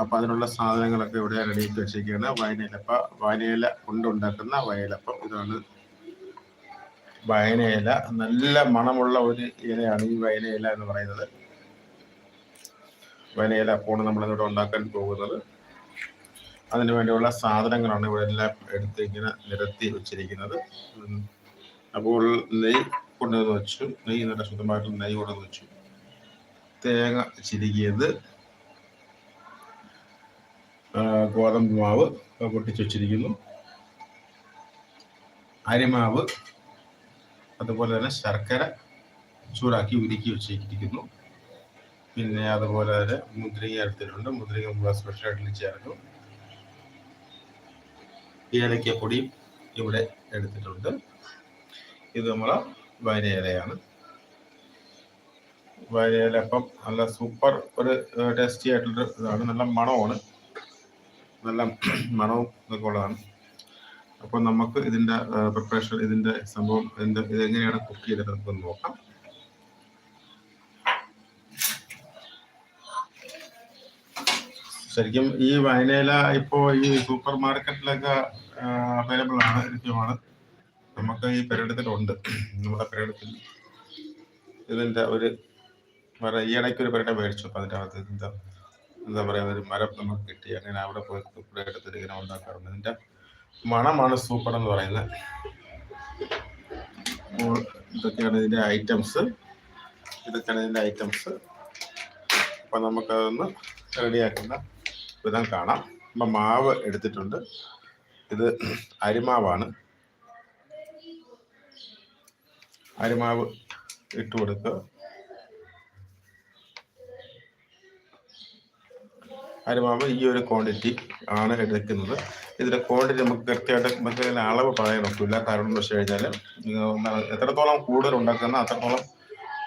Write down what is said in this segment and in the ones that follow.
അപ്പൊ അതിനുള്ള സാധനങ്ങളൊക്കെ ഇവിടെ റെഡിയാക്കി വെച്ചിരിക്കുകയാണ്. വയനയിലപ്പ വയനയില കൊണ്ടുണ്ടാക്കുന്ന വയലപ്പം ഇതാണ്. വയനയില നല്ല മണമുള്ള ഒരു ഇലയാണ് ഈ വയനയില എന്ന് പറയുന്നത്. വയനയില നമ്മൾ ഇവിടെ ഉണ്ടാക്കാൻ പോകുന്നത്. അതിനു വേണ്ടിയുള്ള സാധനങ്ങളാണ് ഇവിടെ എല്ലാം എടുത്ത് ഇങ്ങനെ നിരത്തി വെച്ചിരിക്കുന്നത്. അപ്പോൾ നെയ്യ് കൊണ്ടുവന്ന് വെച്ചു. നെയ്യ് നല്ല ശുദ്ധമായിട്ടുള്ള നെയ്യ് കൊണ്ടുവന്ന് വെച്ചു. തേങ്ങ ചിരികിയത് ഗോതമ്പ് മാവ് പൊട്ടിച്ച് വെച്ചിരിക്കുന്നു. അരിമാവ് അതുപോലെ തന്നെ ശർക്കര ചൂടാക്കി ഉരുക്കി വെച്ചിരിക്കുന്നു. പിന്നെ അതുപോലെ തന്നെ മുദ്രിക എടുത്തിട്ടുണ്ട്. മുദ്രിക നമ്മൾ സ്പെഷ്യലായിട്ട് ചേർന്നു. ഏലക്കപ്പൊടി ഇവിടെ എടുത്തിട്ടുണ്ട്. ഇത് നമ്മളെ വരയിലയാണ്. വരയിലപ്പം നല്ല സൂപ്പർ ഒരു ടേസ്റ്റി ആയിട്ടുള്ള ഇതാണ്. നല്ല മണമാണ്. നല്ല മണവും ഇതൊക്കെ ഉള്ളതാണ്. അപ്പോൾ നമുക്ക് ഇതിന്റെ പ്രിപ്പറേഷൻ ഇതിന്റെ സംഭവം ഇതിന്റെ ഇത് എങ്ങനെയാണ് കുക്ക് നമുക്ക് നോക്കാം. ശരിക്കും ഈ വയനയില ഇപ്പോൾ ഈ സൂപ്പർ മാർക്കറ്റിലൊക്കെ അവൈലബിൾ ആണ് ലഭ്യമാണ്. നമുക്ക് ഈ പരിടത്തിലുണ്ട് നമ്മുടെ പരിടത്തിൽ ഇതിന്റെ ഒരു മര ഈ ഇടയ്ക്ക് ഒരു പരിടം മേടിച്ചു. അപ്പം അതിന്റെ അകത്ത് എന്താ എന്താ പറയുക ഒരു മരം നമുക്ക് കിട്ടി. അങ്ങനെ അവിടെ പോയി ഇവിടെ എടുത്തിട്ട് ഇങ്ങനെ ഉണ്ടാക്കാറുണ്ട് ഇതിന്റെ മണമാണ് സൂപ്പർ എന്ന് പറയുന്നത്. ഇതൊക്കെയാണ് ഇതിന്റെ ഐറ്റംസ് ഇതൊക്കെയാണ് ഇതിന്റെ ഐറ്റംസ് അപ്പം നമുക്കതൊന്ന് റെഡിയാക്കുന്ന വിധം കാണാം. അപ്പം മാവ് എടുത്തിട്ടുണ്ട്. ഇത് അരിമാവാണ്. അരിമാവ് ഇട്ട് കൊടുക്കുക അരിമാവ് ഈ ഒരു ക്വാണ്ടിറ്റി ആണ് എടുക്കുന്നത്. ഇതിന്റെ ക്വാണ്ടിറ്റി നമുക്ക് കൃത്യമായിട്ട് നമുക്ക് അളവ് പറയാൻ ഒക്കില്ല. കാരണം എന്ന് വെച്ച് കഴിഞ്ഞാൽ എത്രത്തോളം കൂടുതൽ ഉണ്ടാക്കുന്ന അത്രത്തോളം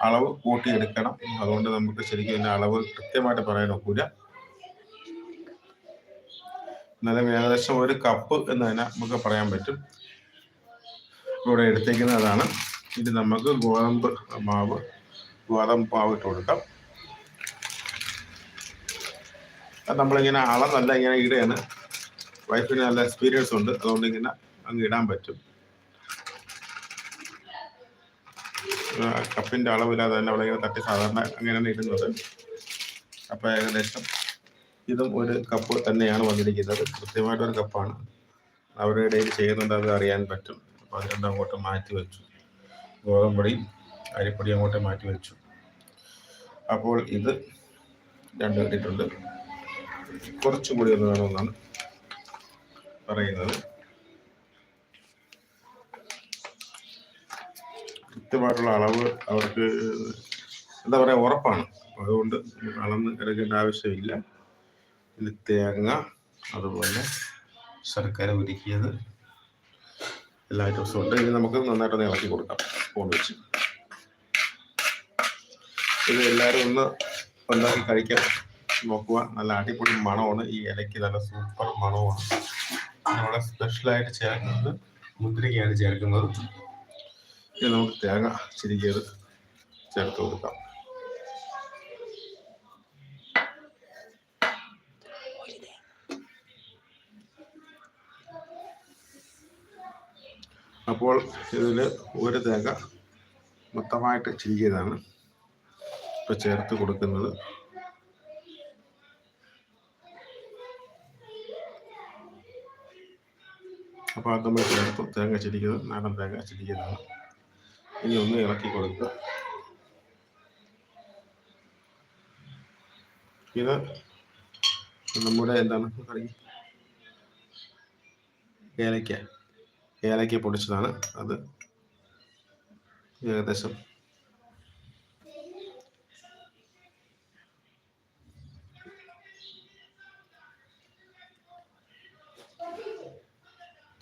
അളവ് കൂട്ടിയെടുക്കണം. അതുകൊണ്ട് നമുക്ക് ശരിക്കും ഇതിന്റെ അളവ് കൃത്യമായിട്ട് പറയാൻ ഒക്കില്ല. എന്നാലും ഏകദേശം ഒരു കപ്പ് എന്ന് തന്നെ നമുക്ക് പറയാൻ പറ്റും. ഇവിടെ എടുത്തേക്കുന്നതാണ് ഇത് നമുക്ക് ഗോതമ്പ് മാവ് ഗോതമ്പ് മാവ് ഇട്ട് കൊടുക്കാം അത് നമ്മളിങ്ങനെ അളന്നല്ല ഇങ്ങനെ ഇടയാണ് വൈഫിന് നല്ല എക്സ്പീരിയൻസ് ഉണ്ട്. അതുകൊണ്ട് ഇങ്ങനെ അങ്ങ് ഇടാൻ പറ്റും. കപ്പിന്റെ അളവില്ലാതെ തന്നെ അവളിങ്ങനെ തട്ടി സാധാരണ അങ്ങനെയാണ് ഇടുന്നത്. അപ്പൊ ഏകദേശം ഇതും ഒരു കപ്പ് തന്നെയാണ് വന്നിരിക്കുന്നത്. കൃത്യമായിട്ട് ഒരു കപ്പാണ് അവരുടെ ഇടയിൽ ചെയ്യുന്നുണ്ട് അത് അറിയാൻ പറ്റും. അപ്പൊ അത് രണ്ടും അങ്ങോട്ട് മാറ്റി വെച്ചു. ഗോതമ്പൊടിയും അരിപ്പൊടി അങ്ങോട്ട് മാറ്റി വെച്ചു. അപ്പോൾ ഇത് രണ്ടും ഇട്ടിട്ടുണ്ട്. കുറച്ചും കൂടി ഒന്ന് വേണമെന്നാണ് പറയുന്നത്. കൃത്യമായിട്ടുള്ള അളവ് അവർക്ക് എന്താ പറയുക ഉറപ്പാണ്. അതുകൊണ്ട് അളന്ന് കിടക്കേണ്ട ആവശ്യമില്ല. ഇത് തേങ്ങ അതുപോലെ ശർക്കര ഉരുക്കിയത് എല്ലാ ഐറ്റംസും ഉണ്ട്. ഇനി നമുക്ക് നന്നായിട്ട് ഇളക്കി കൊടുക്കാം ഫോൺ വെച്ച്. ഇത് എല്ലാവരും ഒന്ന് ഉണ്ടാക്കി കഴിക്കാൻ നോക്കുക നല്ല അടിപൊളി മണമാണ്. ഈ ഇലയ്ക്ക് നല്ല സൂപ്പർ മണമാണ് നമ്മളെ സ്പെഷ്യലായിട്ട് ചേർക്കുന്നത് മുദ്രികയാണ് ചേർക്കുന്നത്. ഇത് നമുക്ക് തേങ്ങ ചിരിക്കത് ചേർത്ത് കൊടുക്കാം. അപ്പോൾ ഇതിൽ ഒരു തേങ്ങ മൊത്തമായിട്ട് ചിരിക്കതാണ് ഇപ്പൊ ചേർത്ത് കൊടുക്കുന്നത്. അപ്പോൾ അത് നമ്മൾ ചേർത്ത് തേങ്ങ ചിരിക്കുന്നത് നാടൻ തേങ്ങ ചിരിക്കുന്നതാണ് ഇനി ഒന്ന് ഇളക്കി കൊടുക്കുക. ഇത് നമ്മുടെ എന്താണ് പറയും ഏലയ്ക്ക ഏലയ്ക്ക പൊടിച്ചതാണ് അത്. ഏകദേശം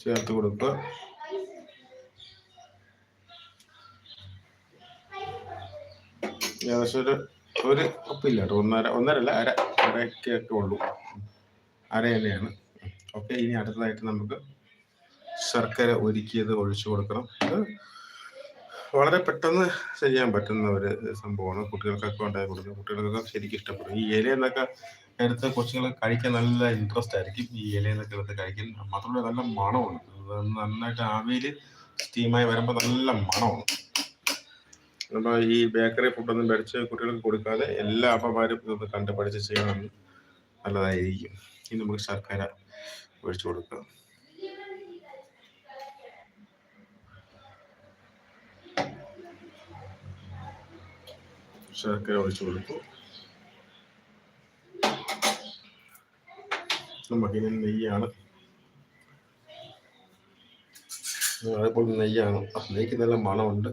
ചേർത്ത് കൊടുക്കുക ഏകദേശം ഒരു ഒരു കപ്പില്ല കേട്ടോ. ഒന്നര ഒന്നരല്ല അര അരക്കൊക്കെ ഉള്ളൂ. അര തന്നെയാണ് ഓക്കെ ഇനി അടുത്തതായിട്ട് നമുക്ക് ശർക്കര ഒരുക്കിയത് ഒഴിച്ചു കൊടുക്കണം. ഇത് വളരെ പെട്ടെന്ന് ചെയ്യാൻ പറ്റുന്ന ഒരു സംഭവമാണ്. കുട്ടികൾക്കൊക്കെ ഉണ്ടായി കൊടുക്കുക. കുട്ടികൾക്കൊക്കെ ശരിക്കും ഇഷ്ടപ്പെടും. ഈ ഇല എന്നൊക്കെ എടുത്ത് കൊച്ചുങ്ങൾ കഴിക്കാൻ നല്ല ഇൻട്രസ്റ്റ് ആയിരിക്കും. ഈ ഇലയിലൊക്കെ എടുത്ത് കഴിക്കാൻ മാത്രമല്ല നല്ല മണമാണ്. നന്നായിട്ട് ആവിയിൽ സ്റ്റീമായി വരുമ്പോൾ നല്ല മണമാണ്. അപ്പൊ ഈ ബേക്കറി ഫുഡൊന്നും മേടിച്ച് കുട്ടികൾക്ക് കൊടുക്കാതെ എല്ലാ അപ്പമാരും ഇതൊന്ന് കണ്ട് പഠിച്ച് ചെയ്യണം. നല്ലതായിരിക്കും. ഇനി നമുക്ക് ശർക്കര ഒഴിച്ചു കൊടുക്കാം. ശർക്കര ഒഴിച്ചു കൊടുത്തു മഹിനൻ നെയ്യാണ് അതേപോലെ നെയ്യാണ് അതിലേക്ക് നല്ല മണമുണ്ട്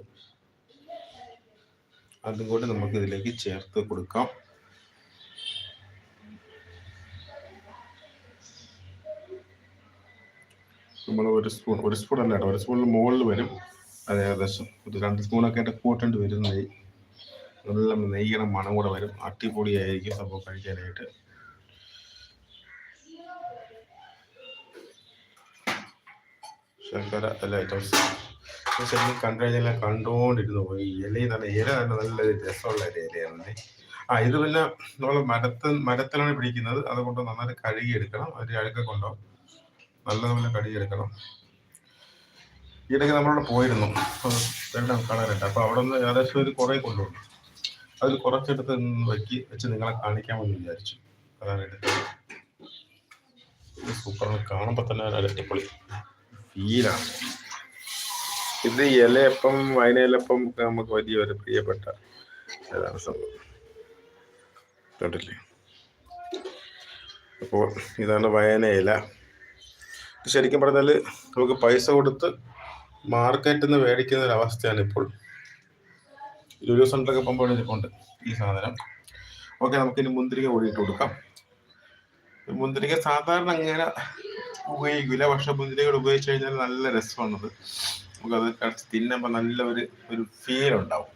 അതും കൂടി നമുക്ക് ഇതിലേക്ക് ചേർത്ത് കൊടുക്കാം നമ്മൾ ഒരു സ്പൂൺ ഒരു സ്പൂൺ അല്ല കേട്ടോ ഒരു സ്പൂണിന് മുകളിൽ വരും അത് ഏകദേശം ഒരു രണ്ട് സ്പൂണൊക്കെ ആയിട്ട് കൂട്ടേണ്ടി വരും നെയ്യ് നല്ല നെയ്യണ മണം കൂടെ വരും അട്ടിപ്പൊടിയായിരിക്കും സംഭവം കഴിക്കാനായിട്ട് ശർക്കര എല്ലാ ഐറ്റംസ് ശരിക്കും കണ്ടു കഴിഞ്ഞാൽ പോയി. ഇലയിൽ നല്ല ഇല തന്നെ നല്ല രസമുള്ള ഒരു ഇലയാണ് ആ ഇത് പിന്നെ നമ്മൾ മരത്ത് മരത്തിലാണ് പിടിക്കുന്നത്. അതുകൊണ്ട് നന്നായിട്ട് കഴുകിയെടുക്കണം. ഒരു അഴുക്കൊക്കെ കൊണ്ടോ നല്ലതുപോലെ കഴുകിയെടുക്കണം. ഈയിടയ്ക്ക് നമ്മളവിടെ പോയിരുന്നു. വെള്ളം കാണാനായിട്ട് അപ്പൊ അവിടെ നിന്ന് ഏകദേശം ഒരു കുറെ കൊണ്ടുപോകും അതിൽ കുറച്ചെടുത്ത് വെക്കി വെച്ച് നിങ്ങളെ കാണിക്കാമെന്ന് വിചാരിച്ചു. അതാണ് എടുത്തത് സൂപ്പറാണ്. കാണുമ്പോൾ തന്നെ അടിപൊളി. ഫീലാണ് ഇത് ഇലയപ്പം വയനയിലപ്പം നമുക്ക് വലിയ ഒരു പ്രിയപ്പെട്ട ഏതാണ് സംഭവം? അപ്പോൾ ഇതാണ് വയന ഇല. ശരിക്കും പറഞ്ഞാൽ നമുക്ക് പൈസ കൊടുത്ത് മാർക്കറ്റിൽ നിന്ന് മേടിക്കുന്ന ഒരു അവസ്ഥയാണ് ഇപ്പോൾ. ലുലു സെന്ററൊക്കെ പോകുമ്പോൾ എടുത്തിട്ടുണ്ട് ഈ സാധനം. ഓക്കെ നമുക്കിനി മുന്തിരിക കൂടിയിട്ട് കൊടുക്കാം. മുന്തിരിക സാധാരണ അങ്ങനെ ഉപയോഗിക്കില്ല പക്ഷെ മുന്തിരികൾ ഉപയോഗിച്ച് കഴിഞ്ഞാൽ നല്ല രസമാണത് നമുക്കത് കടിച്ച് തിന്നുമ്പോൾ നല്ല ഒരു ഒരു ഫീൽ ഉണ്ടാവും.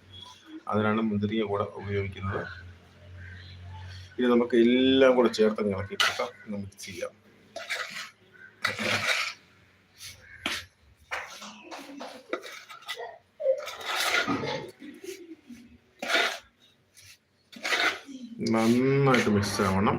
അതിനാണ് മുന്തിരിക കൂടെ ഉപയോഗിക്കുന്നത്. ഇനി നമുക്ക് എല്ലാം കൂടെ ചേർത്ത് ഇളക്കി കൊടുക്കാം. നമുക്ക് ചെയ്യാം. നന്നായിട്ട് മിക്സ് ആവണം.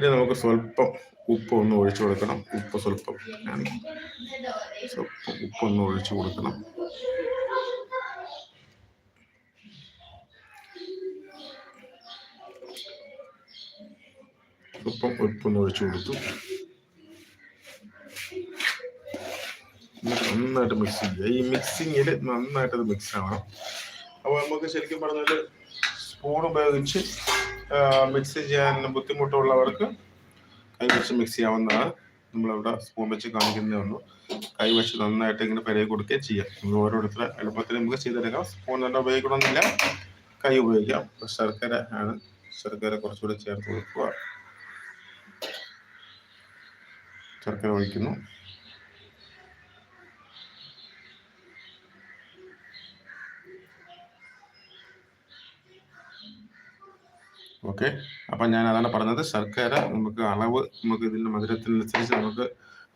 ഇനി നമുക്ക് സ്വല്പം ഉപ്പ് ഒന്ന് ഒഴിച്ചു കൊടുക്കണം. ഉപ്പ് സ്വല്പം സ്വല്പം ഉപ്പ് ഒന്ന് ഒഴിച്ചു കൊടുക്കണം. ഉപ്പം ഉപ്പൊന്ന് ഒഴിച്ചു കൊടുത്തു. നന്നായിട്ട് മിക്സ് ചെയ്യുക ഈ മിക്സിങ്ങിൽ നന്നായിട്ട് അത് മിക്സ് ആവണം. അപ്പോൾ നമുക്ക് ശരിക്കും പറഞ്ഞാൽ സ്പൂൺ ഉപയോഗിച്ച് മിക്സ് ചെയ്യാൻ ബുദ്ധിമുട്ടുള്ളവർക്ക് കൈവശം മിക്സ് ചെയ്യാവുന്നതാണ്. നമ്മളവിടെ സ്പൂൺ വെച്ച് കാണിക്കുന്നേ ഉള്ളൂ. കൈ വെച്ച് നന്നായിട്ട് ഇങ്ങനെ പെരയെ കൊടുക്കുകയും ചെയ്യാം. നമ്മൾ ഓരോരുത്തരെ എളുപ്പത്തിൽ നമുക്ക് ചെയ്തെടുക്കാം. സ്പൂൺ തന്നെ ഉപയോഗിക്കണമെന്നില്ല. കൈ ഉപയോഗിക്കാം. ശർക്കര ആണ്. ശർക്കര കുറച്ചുകൂടി ചേർത്ത് കൊടുക്കുക. ശർക്കര ഒഴിക്കുന്നു. ഓക്കെ. അപ്പം ഞാൻ അതാണ് പറഞ്ഞത്. ശർക്കര നമുക്ക് അളവ് നമുക്ക് ഇതിന്റെ മധുരത്തിനനുസരിച്ച് നമുക്ക്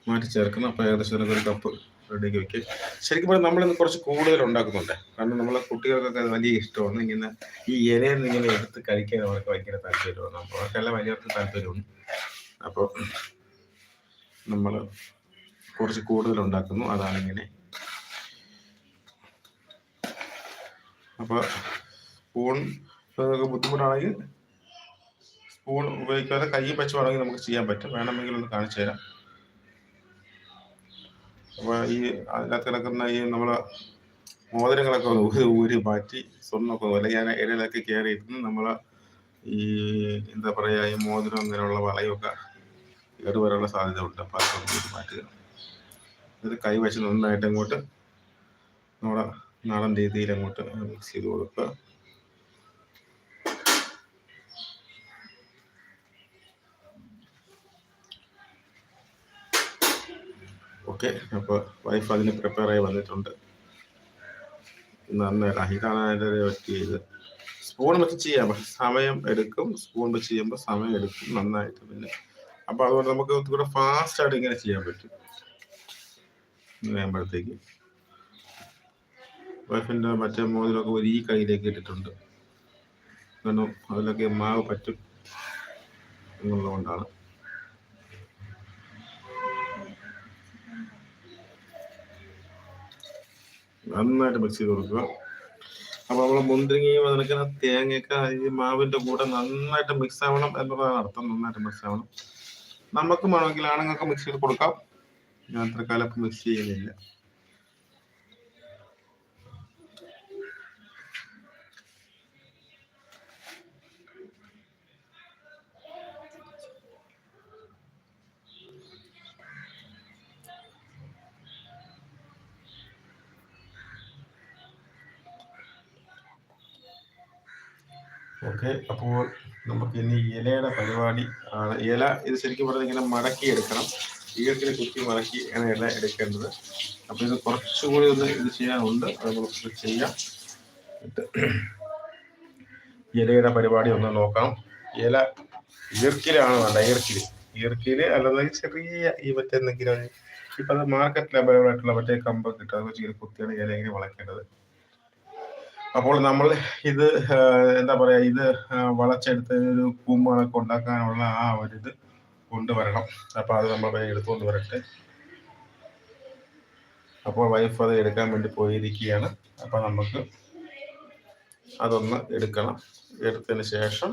മാറ്റി ചേർക്കണം. അപ്പോൾ ഏകദേശം ഒരു കപ്പ് റെഡിയാക്കി വെക്കുക ശരിക്കും പറഞ്ഞാൽ നമ്മളിന്ന് കുറച്ച് കൂടുതൽ ഉണ്ടാക്കുന്നുണ്ട്. കാരണം നമ്മളെ കുട്ടികൾക്കൊക്കെ വലിയ ഇഷ്ടമാണ്. ഇങ്ങനെ ഈ ഇലയിൽ നിന്ന് ഇങ്ങനെ എടുത്ത് കഴിക്കാൻ അവർക്ക് ഭയങ്കര താല്പര്യമാണ്. അപ്പോൾ അവർക്കെല്ലാം വലിയവർക്ക് താല്പര്യമാണ് അപ്പോൾ നമ്മൾ കുറച്ച് കൂടുതൽ ഉണ്ടാക്കുന്നു. അതാണ് ഇങ്ങനെ. അപ്പോൾ ഊൺ ബുദ്ധിമുട്ടാണെങ്കിൽ സ്പൂൺ ഉപയോഗിക്കാതെ കൈ വെച്ച് വേണമെങ്കിൽ നമുക്ക് ചെയ്യാൻ പറ്റും. വേണമെങ്കിൽ ഒന്ന് കാണിച്ചു തരാം. അപ്പോൾ ഈ അതിനകത്ത് കിടക്കുന്ന ഈ നമ്മളെ മോതിരങ്ങളൊക്കെ ഊരി മാറ്റി സ്വർണമൊക്കെ അല്ലെങ്കിൽ ഞാൻ ഇടയിലൊക്കെ കയറി ഇരുന്ന് ഈ എന്താ പറയുക ഈ മോതിരം അങ്ങനെയുള്ള വളയൊക്കെ കയറി വരാനുള്ള സാധ്യത ഉണ്ട് അപ്പോൾ അതൊക്കെ ഊരി മാറ്റുക എന്നിട്ട് കൈ വെച്ച് നന്നായിട്ട് അങ്ങോട്ട് നമ്മുടെ നാടൻ രീതിയിൽ അങ്ങോട്ട് മിക്സ് ചെയ്ത് കൊടുക്കുക. ഓക്കെ അപ്പോൾ വൈഫ് അതിന് പ്രിപ്പയർ ആയി വന്നിട്ടുണ്ട്. നന്നായിട്ട് ഇതാണ് അതിന്റെ ഒരു ചെയ്ത് സ്പൂൺ വെച്ച് ചെയ്യാം സമയം എടുക്കും സ്പൂൺ വെച്ച് ചെയ്യുമ്പോൾ സമയം എടുക്കും നന്നായിട്ട് പിന്നെ. അപ്പോൾ അതുകൊണ്ട് നമുക്ക് കൂടെ ഫാസ്റ്റ് ആയിട്ട് ഇങ്ങനെ ചെയ്യാൻ പറ്റും. ഇങ്ങനെ വൈഫിന്റെ മറ്റേ മോതിരമൊക്കെ ഒരു ഈ കയ്യിലേക്ക് ഇട്ടിട്ടുണ്ട്. കാരണം അതിലൊക്കെ മാവ് പറ്റും എന്നുള്ളതുകൊണ്ടാണ്. നന്നായിട്ട് മിക്സ് ചെയ്ത് കൊടുക്കുക. അപ്പൊ നമ്മൾ മുന്തിരിങ്ങയും അതിനൊക്കെ തേങ്ങയൊക്കെ ഈ മാവിന്റെ കൂടെ നന്നായിട്ട് മിക്സ് ആവണം എന്നുള്ളതാണ് അർത്ഥം. നന്നായിട്ട് മിക്സ് ആവണം. നമുക്ക് വേണമെങ്കിൽ ആണുങ്ങൾക്ക് മിക്സ് ചെയ്ത് കൊടുക്കാം. ഞാൻ അത്ര കാലം മിക്സ് ചെയ്യുന്നില്ല. ഓക്കെ. അപ്പോൾ നമുക്ക് ഇനി ഇലയുടെ പരിപാടി ആണ്. ഇല ഇത് ശരിക്കും പറഞ്ഞാൽ ഇങ്ങനെ മടക്കി എടുക്കണം. ഈർക്കിൽ കുത്തി മടക്കി ഇങ്ങനെ ഇല എടുക്കേണ്ടത്. അപ്പോൾ ഇത് കുറച്ചുകൂടി ഒന്ന് ഇത് ചെയ്യാനുണ്ട്. അത് നമുക്ക് ചെയ്യാം. ഇലയുടെ പരിപാടി ഒന്ന് നോക്കാം. ഇല ഈർക്കിലാണ് വേണ്ട ഈർക്കിൽ. ഈർക്കിൽ അല്ലാതെ ചെറിയ ഈ മറ്റെന്തെങ്കിലും ഇപ്പൊ അത് മാർക്കറ്റിൽ അവൈലബിൾ ആയിട്ടുള്ള മറ്റേ കമ്പ് കിട്ടും. അത് വെച്ച് കുത്തിയാണ് ഇല ഇങ്ങനെ വളയ്ക്കേണ്ടത്. അപ്പോൾ നമ്മൾ ഇത് എന്താ പറയാ ഇത് വളച്ചെടുത്ത് ഒരു കൂമ്പുകളൊക്കെ ഉണ്ടാക്കാനുള്ള ആ ഒരു ഇത് കൊണ്ടുവരണം. അപ്പൊ അത് നമ്മൾ എടുത്തുകൊണ്ട് വരട്ടെ. അപ്പോൾ വൈഫ് അത് എടുക്കാൻ വേണ്ടി പോയിരിക്കുകയാണ്. അപ്പൊ നമുക്ക് അതൊന്ന് എടുക്കണം. എടുത്തതിന് ശേഷം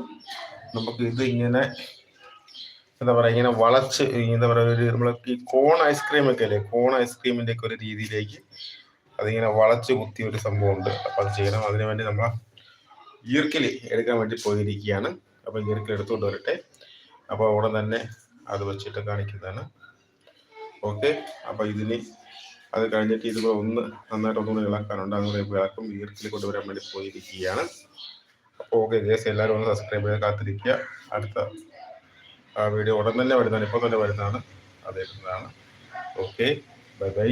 നമുക്ക് ഇത് ഇങ്ങനെ എന്താ പറയാ ഇങ്ങനെ വളച്ച് എന്താ പറയാ ഒരു നമ്മൾ ഈ കോൺ ഐസ്ക്രീം ഒക്കെ അല്ലേ കോൺ ഐസ്ക്രീമിന്റെ ഒക്കെ ഒരു രീതിയിലേക്ക് അതിങ്ങനെ വളച്ച് കുത്തിയ ഒരു സംഭവം ഉണ്ട് അപ്പൊ അത് ചെയ്യണം. അതിനു വേണ്ടി നമ്മൾ ഈർക്കിൽ എടുക്കാൻ വേണ്ടി പോയിരിക്കുകയാണ്. അപ്പൊ ഈർക്കിൽ എടുത്തുകൊണ്ട് വരട്ടെ. അപ്പൊ അവിടെ തന്നെ അത് വെച്ചിട്ട് കാണിക്കുന്നതാണ്. ഓക്കെ. അപ്പൊ ഇതിന് അത് കഴിഞ്ഞിട്ട് ഇത് ഒന്ന് നന്നായിട്ട് ഒന്നുകൂടി ഇളക്കാനുണ്ട്. അതുകൂടെ ഇളക്കും ഈർക്കിൽ കൊണ്ടുവരാൻ വേണ്ടി പോയിരിക്കുകയാണ്. അപ്പോൾ ഓക്കെ ജേസ് എല്ലാവരും ഒന്ന് സബ്സ്ക്രൈബ് ചെയ്ത് കാത്തിരിക്കുക. അടുത്ത വീഡിയോ ഉടൻ തന്നെ വരുന്നതാണ്. ഇപ്പോൾ തന്നെ വരുന്നതാണ്. അത് ഇടുന്നതാണ് ഓക്കെ. Bye bye.